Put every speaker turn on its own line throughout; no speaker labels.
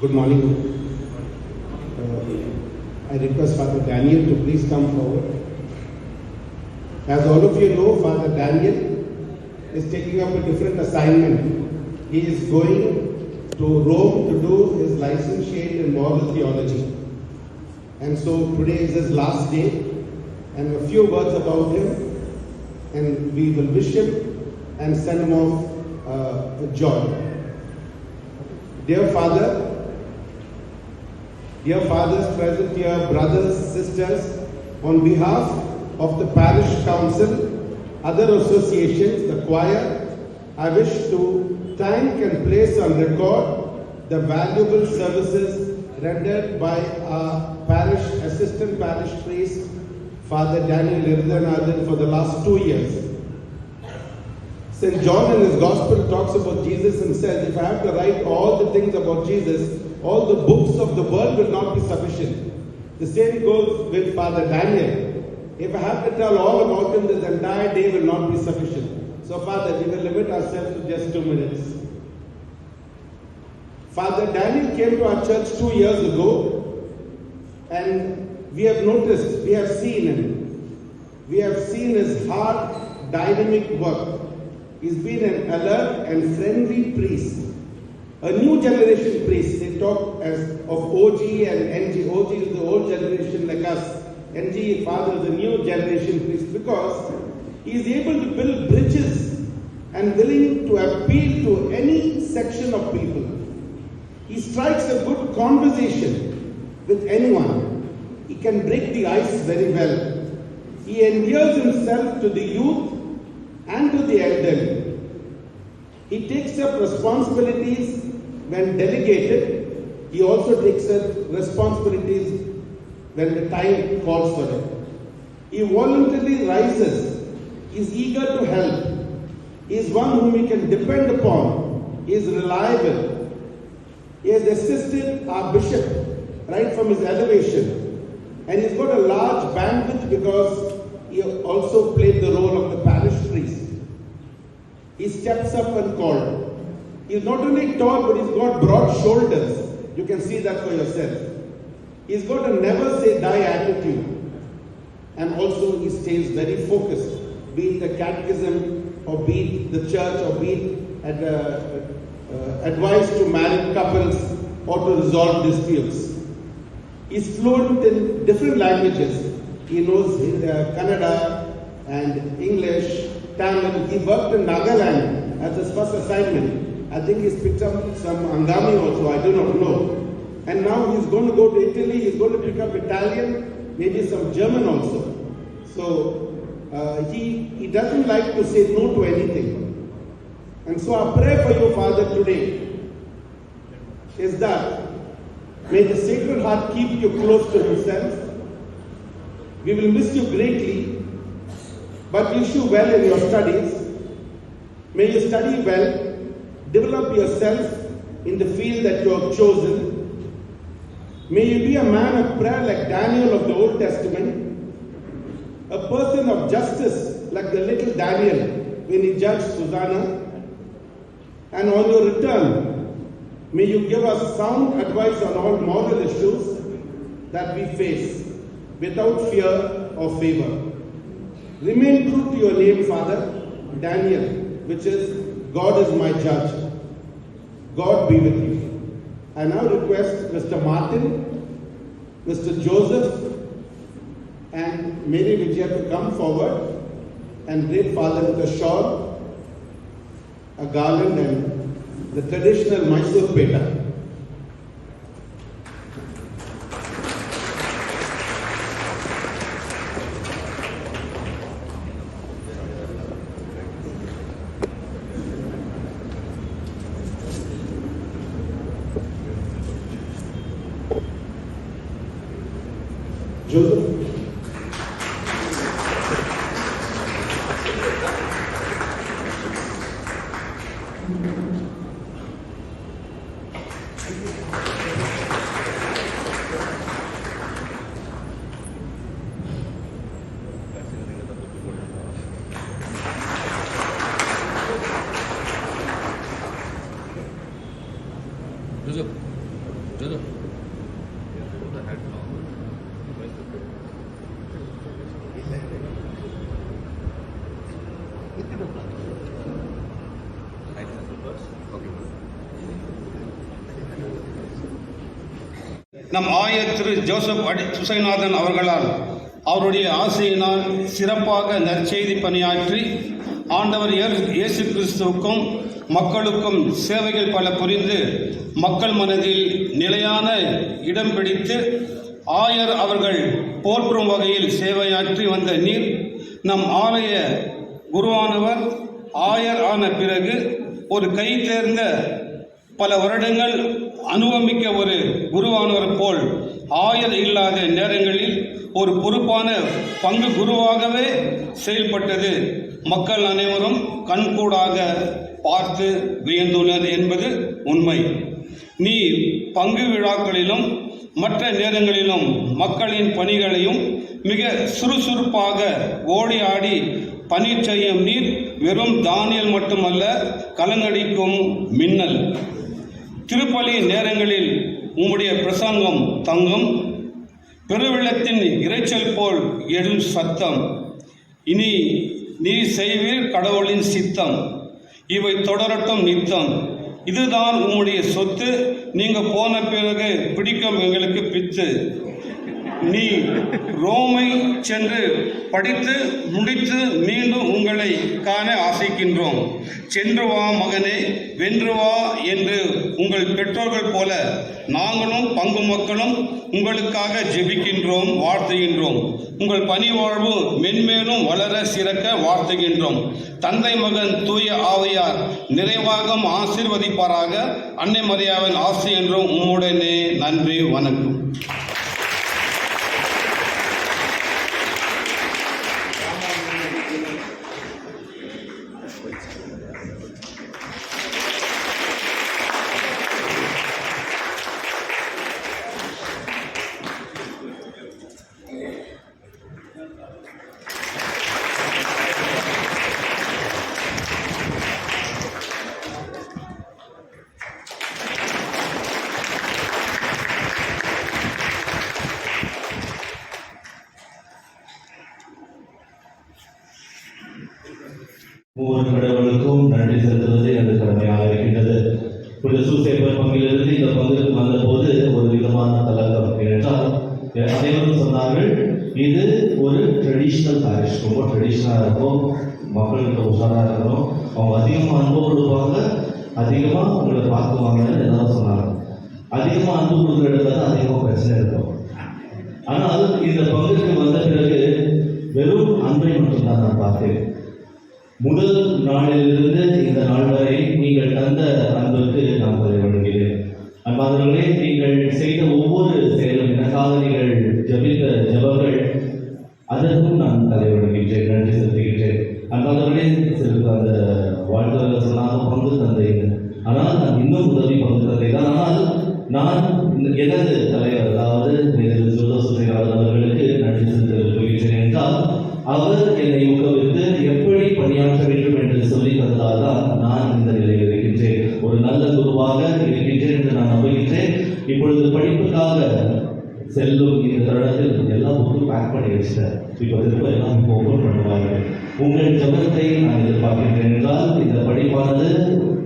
Good morning. Uh, I request Father Daniel to please come forward. As all of you know, Father Daniel is taking up a different assignment. He is going to Rome to do his licentiate in moral theology. And so today is his last day, and a few words about him, and we will wish him and send him off uh, with joy. Dear Father, dear fathers present here, brothers, sisters, on behalf of the parish council, other associations, the choir, I wish to thank and place on record the valuable services rendered by our parish assistant parish priest, Father Daniel Irdhanathan, for the last two years. St. John in his Gospel talks about Jesus and says, if I have to write all the things about Jesus, all the books of the world will not be sufficient. The same goes with Father Daniel. If I have to tell all about him, this entire day will not be sufficient. So, Father, we will limit ourselves to just two minutes. Father Daniel came to our church two years ago, and we have noticed, we have seen him. We have seen his hard, dynamic work. He's been an alert and friendly priest. A new generation priest. They talk as of OG and NG. OG is the old generation like us. NG father is the new generation priest because he is able to build bridges and willing to appeal to any section of people. He strikes a good conversation with anyone. He can break the ice very well. He endears himself to the youth and to the elderly. He takes up responsibilities when delegated. He also takes up responsibilities when the time calls for it. He voluntarily rises. Is eager to help. He is one whom we can depend upon. Is reliable. He has assisted our bishop right from his elevation. And he's got a large bandwidth because he also played the role of the parish priest. He steps up when called. He's not only tall, but he's got broad shoulders. You can see that for yourself. He's got a never say die attitude. And also he stays very focused, be it the catechism or be it the church or be it at, uh, uh, advice to married couples or to resolve disputes. He's fluent in different languages. He knows uh, Kannada and English, Tamil. He worked in Nagaland as his first assignment. I think he's picked up some Angami also, I do not know. And now he's going to go to Italy, he's going to pick up Italian, maybe some German also. So uh, he, he doesn't like to say no to anything. And so our prayer for you, Father, today is that may the Sacred Heart keep you close to Himself. We will miss you greatly, but wish you well in your studies. May you study well, develop yourself in the field that you have chosen. May you be a man of prayer like Daniel of the Old Testament, a person of justice like the little Daniel when he judged Susanna. And on your return, may you give us sound advice on all moral issues that we face without fear or favor. Remain true to your name, Father, Daniel, which is God is my judge. God be with you. I now request Mr. Martin, Mr. Joseph, and Mary Vijaya to come forward and greet Father with a shawl, a garland, and the traditional Mysore peta. Joseph.
நம் ஆயர் திரு Joseph அடி சுசைநாதன் அவர்களால் அவருடைய ஆசையினால் சிறப்பாக நற்செய்தி பணியாற்றி ஆண்டவர் இயேசு- கிறிஸ்துவுக்கும் மக்களுக்கும் சேவைகள் பல புரிந்து மக்கள் மனதில் நிலையான இடம் பிடித்து ஆயர் அவர்கள் போற்றும் வகையில் சேவையாற்றி வந்த நீர் நம் ஆலய குருவானவர் ஆயர் ஆன பிறகு ஒரு கை தேர்ந்த பல வருடங்கள் அனுபவிக்க ஒரு குருவானவர் போல் ஆயர் இல்லாத நேரங்களில் ஒரு பொறுப்பான பங்கு குருவாகவே செயல்பட்டது. மக்கள் அனைவரும் கண்கூடாக பார்த்து வியந்துள்ளது என்பது உண்மை. நீ பங்கு விழாக்களிலும் மற்ற நேரங்களிலும் மக்களின் பணிகளையும் மிக சுறுசுறுப்பாக ஓடி ஆடி பணி செய்யும் நீர் வெறும் தானியல் மட்டுமல்ல கலங்கடிக்கும் மின்னல். திருப்பலி நேரங்களில் உம்முடைய பிரசங்கம் தங்கும். பெருவெள்ளத்தின் இரைச்சல் போல் எழும் சத்தம். இனி நீ செய்வீர் கடவுளின் சித்தம். இவை தொடரட்டும் நித்தம். இதுதான் உம்முடைய சொத்து. நீங்க போன பிறகு பிடிக்கும் எங்களுக்கு பித்து. நீ ரோமை சென்று படித்து முடித்து மீண்டும் உங்களை காண ஆசைக்கின்றோம். சென்று வா மகனே வென்று வா என்று உங்கள் பெற்றோர்கள் போல நாங்களும் பங்கு மக்களும் உங்களுக்காக ஜெபிக்கின்றோம் வாழ்த்துகின்றோம். உங்கள் பணி வாழ்வு மென்மேலும் வளர சிறக்க வாழ்த்துகின்றோம். தந்தை மகன் தூய ஆவையார் நிறைவாக ஆசீர்வதிப்பாராக. அன்னை மரியாவின் ஆசை என்றும் உம்முடனே நன்றி வணக்கம்.
ஒவ்வொரு கடவுளுக்கும் நன்றி செலுத்துவது எனது கடமையாக இருக்கின்றது. புனித சூசேப்பர் பங்கிலிருந்து இந்த வந்த வந்தபோது ஒரு விதமான கலக்கம். ஏனென்றால் அனைவரும் சொன்னார்கள் இது ஒரு ட்ரெடிஷ்னல் மேரேஜ் ரொம்ப ட்ரெடிஷ்னலாக இருக்கும். மக்கள்கிட்ட உஷாராக இருக்கணும். அவங்க அதிகமாக அன்பு கொடுப்பாங்க அதிகமாக உங்களை பார்க்குவாங்கன்னு எல்லாரும் சொன்னாங்க. அதிகமாக அன்பு கொடுக்குற இடத்துல தான் அதிகமாக பிரச்சனை இருக்கும். ஆனால் இந்த பங்குக்கு வந்த பிறகு வெறும் அன்பை மட்டும்தான் நான் பார்த்தேன். முதல் நாளிலிருந்து இந்த நாள் வரை நீங்கள் தந்த அன்புக்கு நான் பதில் வழங்குகிறேன் அன்பாதவர்களே நீங்கள் செய்த ஒவ்வொரு செயலும் எனக்காக நீங்கள் ஜபித்த ஜபங்கள் அதற்கும் நான் தலை நன்றி செலுத்துகின்றேன் அன்பாதவர்களே சில அந்த வாழ்த்துறையில் சொன்னாக பங்கு தந்தைன்னு ஆனால் நான் இன்னும் உதவி பங்கு தந்தை தான் ஆனால் நான் எனது தலைவர் அதாவது திரு ஜோசப் அவர்களுக்கு நன்றி செலுத்த விரும்புகின்றேன் என்றால் அவர் என்னை ஊக்குவித்து என்று தான் நான் இந்த நிலையில் இருக்கின்றேன். ஒரு நல்ல குருவாக இருக்கின்றேன் என்று நான் நம்புகின்றேன். இப்பொழுது படிப்புக்காக செல்லும் இந்த தருணத்தில் எல்லா புக்கும் பேக் பண்ணி வச்சிட்டேன். இப்போ திரும்ப எல்லாம் இப்போ ஓப்பன் பண்ணுவாங்க உங்கள் ஜபத்தை நான் எதிர்பார்க்கின்றேன் என்றால் இந்த படிப்பானது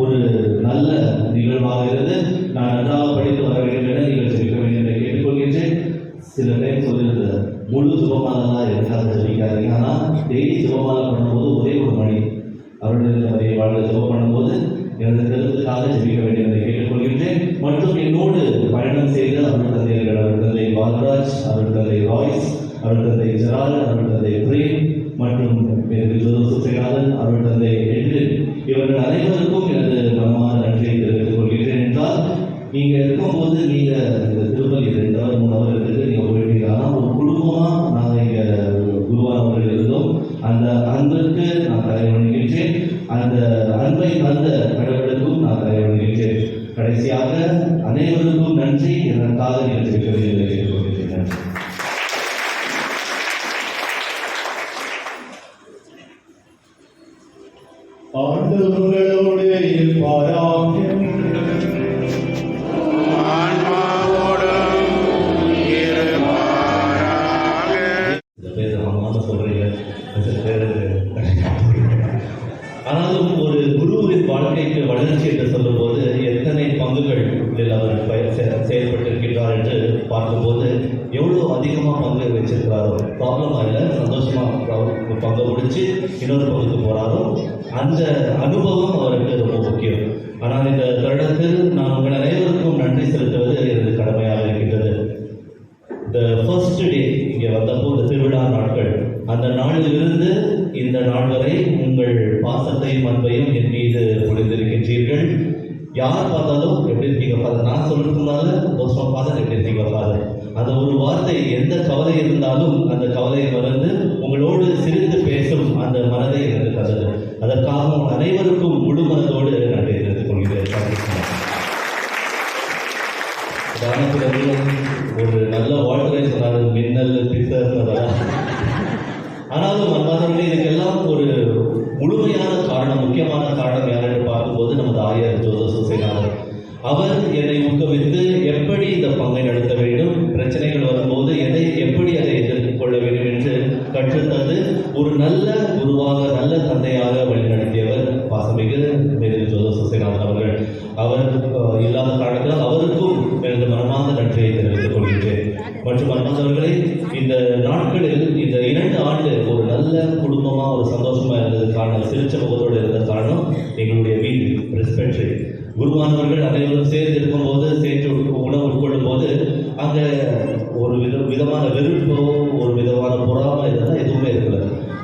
ஒரு நல்ல நிகழ்வாகிறது நான் நன்றாக படித்து வர வேண்டும் என நீங்கள் ஜெபிக்க வேண்டும் என்று கேட்டுக்கொள்கின்றேன். சில டைம் சொல்லியிருந்தேன் முழு சுபமானதாக இருக்காது ஜபிக்காதீங்க? ஆனால் டெய்லி சுபமாலை பண்ணும்போது ஒரே ஒரு மணி. அவருடைய அதை வாழ்க்கை ஜபம் பண்ணும்போது எனது கருத்துக்காக ஜெபிக்க வேண்டும் என்று கேட்டுக்கொள்கின்றேன் மற்றும் என்னோடு பயணம் செய்த அருள் தந்தையர்கள் அருள் தந்தை பாலராஜ் அருள் தந்தை ராய்ஸ் அவர்கள் தந்தை ஜெரால் அருள் தந்தை பிரேம் மற்றும் எனக்கு ஜோசப் செய்யாதன் தந்தை எட்ரின் இவர்கள் அனைவருக்கும் எனது மனமான நன்றியை தெரிவித்துக் கொள்கிறேன் என்றால் நீங்கள் இருக்கும்போது நீங்கள் இந்த திருப்பதி ரெண்டு அவர் மூணு அவர் இருக்கு நீங்கள் போயிட்டீங்க ஆனால் ஒரு குடும்பமா நாங்கள் இங்க குருவானவர்கள் இருந்தோம். அந்த அன்பிற்கு நான் அந்த அன்பை தந்த கடவுளுக்கும் நான் தலை கடைசியாக அனைவருக்கும் நன்றி. எனக்காக நீங்கள் ஆனாலும் ஒரு குருவின் வாழ்க்கைக்கு வளர்ச்சி
என்று சொல்லும்போது
எத்தனை பங்குகள்
இதில் அவர் செயல்பட்டிருக்கிறார் என்று பார்க்கும்போது எவ்வளோ அதிகமாக பங்கு வச்சிருக்கிறாரோ ப்ராப்ளமாக இல்லை சந்தோஷமாக பங்கு முடிச்சு இன்னொரு பங்குக்கு போகிறாரோ அந்த அனுபவம் அவருக்கு பாசத்தையும் அன்பையும் என் மீது பொழிந்திருக்கின்றீர்கள் யார் பார்த்தாலும் எப்படி இருக்கீங்க? ஃபாதர் நான் சொல்றதுனால போஸ்டம் ஃபாதர் எப்படி இருக்கீங்க ஃபாதர்? அந்த ஒரு வார்த்தை எந்த கவலை இருந்தாலும் அந்த கவலையை மறந்து உங்களோடு சிரித்து பேசும் எங்களுடைய வீடு ரெஸ்பெக்டரி குருவானவர்கள் அனைவரும் சேர்ந்து இருக்கும்போது சேர்த்து உணவு உட்கொள்ளும் போது அங்க ஒரு வித விதமான வெறுப்போ ஒரு விதமான பொறாமை இதெல்லாம் எதுவுமே இருக்கல.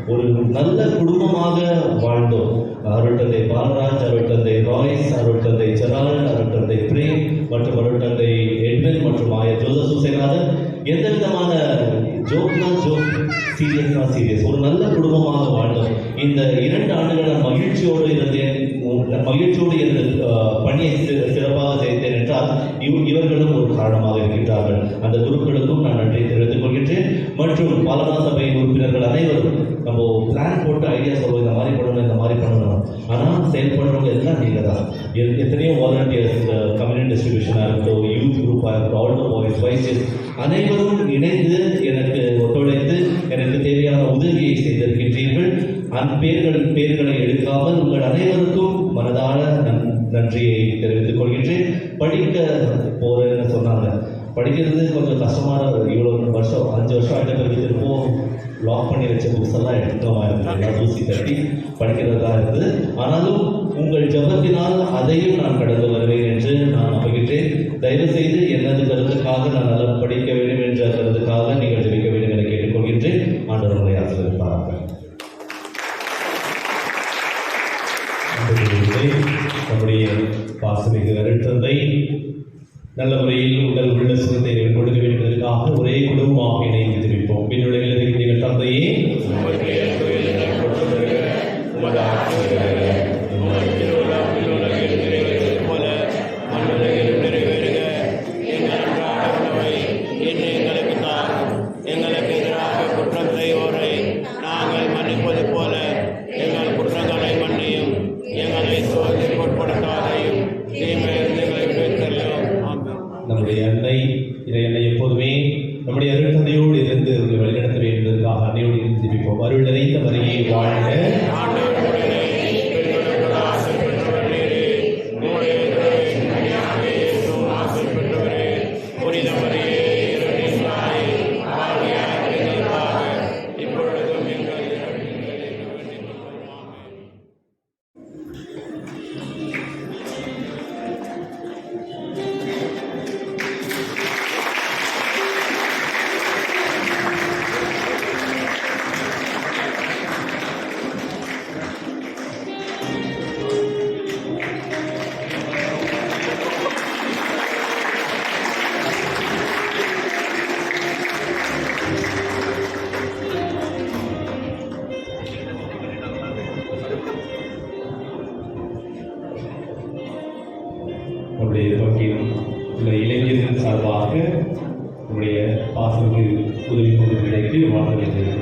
ஒரு நல்ல குடும்பமாக வாழ்ந்தோம். அருட்தந்தை பாலராஜ் அருட்தந்தை ராய்ஸ் அருட்தந்தை ஜெரால்ட் அருட்தந்தை பிரேம் மற்றும் அருட்தந்தை எட்வின் மற்றும் ஆய ஜோசப் சுசேனாதன் எந்த விதமான ஜோக்னா ஜோக் சீரியஸ்னா சீரியஸ் ஒரு நல்ல குடும்பமாக வாழ்ந்தோம் இந்த இரண்டு ஆண்டுகள் நான் மகிழ்ச்சியோடு இருந்தேன் உம், மகிழ்ச்சியோடு எனது பணியை சிறப்பாக செய்தேன் என்றால் இவ் இவர்களும் ஒரு காரணமாக இருக்கின்றார்கள். அந்த குருக்களுக்கும் நான் நன்றி தெரிவித்துக் கொள்கின்றேன். மற்றும் பாலனா சபையின் உறுப்பினர்கள் அனைவரும் நம்ம பிளான் போட்டு ஐடியா சொல்லுவோம் இந்த மாதிரி பண்ணணும் இந்த மாதிரி பண்ணணும். ஆனால் செயல்படுறவங்க எல்லாம் நீங்கள் தான். எத்தனையோ வாலண்டியர்ஸ் இந்த கம்யூனிட்டி டிஸ்ட்ரிபியூஷனாக இருக்கட்டும் யூத் குரூப்பாக இருக்கட்டும் ஆல்டோ பாய்ஸ் வைசஸ் அனைவரும் இணைந்து எனக்கு ஒத்துழைத்து எனக்கு தேவையான உதவியை செய்திருக்கின்றீர்கள். அந்த பேர்கள் பேர்களை எடுக்காமல் உங்கள் அனைவருக்கும் நன்றியை தெரிவித்துக் கொள்கின்றேன். படிக்க போறேன்னு சொன்னாங்க. படிக்கிறது கொஞ்சம் கஷ்டமான இவ்வளோ வருஷம் அஞ்சு வருஷம் ஆகிட்ட பிறகு திரும்பவும் லாக் பண்ணி வச்ச புக்ஸ் எல்லாம் எடுத்தோமா இருந்தது தூசி தட்டி படிக்கிறதா இருந்தது. ஆனாலும் உங்கள் ஜபத்தினால் அதையும் நான் கடந்து வருவேன் என்று நான் நம்புகின்றேன். தயவு செய்து எனது கருத்துக்காக நான் நல்லா படிக்க வேண்டும் என்ற கருத்துக்காக நீங்கள் ஜபிக்க வேண்டும் என கேட்டுக்கொள்கின்றேன். ஆண்டவர் உங்களை ஆசிரியப்பார்கள்
அன்புக்குரியவர்களே, பாசமிகு அருட்தந்தை நல்ல முறையில் உடல் உள்ள சுகத்தை நம்முடைய வகையில் உள்ள இளைஞர்கள் சார்பாக நம்முடைய பாசமிகு உதவி கொண்டு வாழ்ந்து வைத்திருக்கிறார்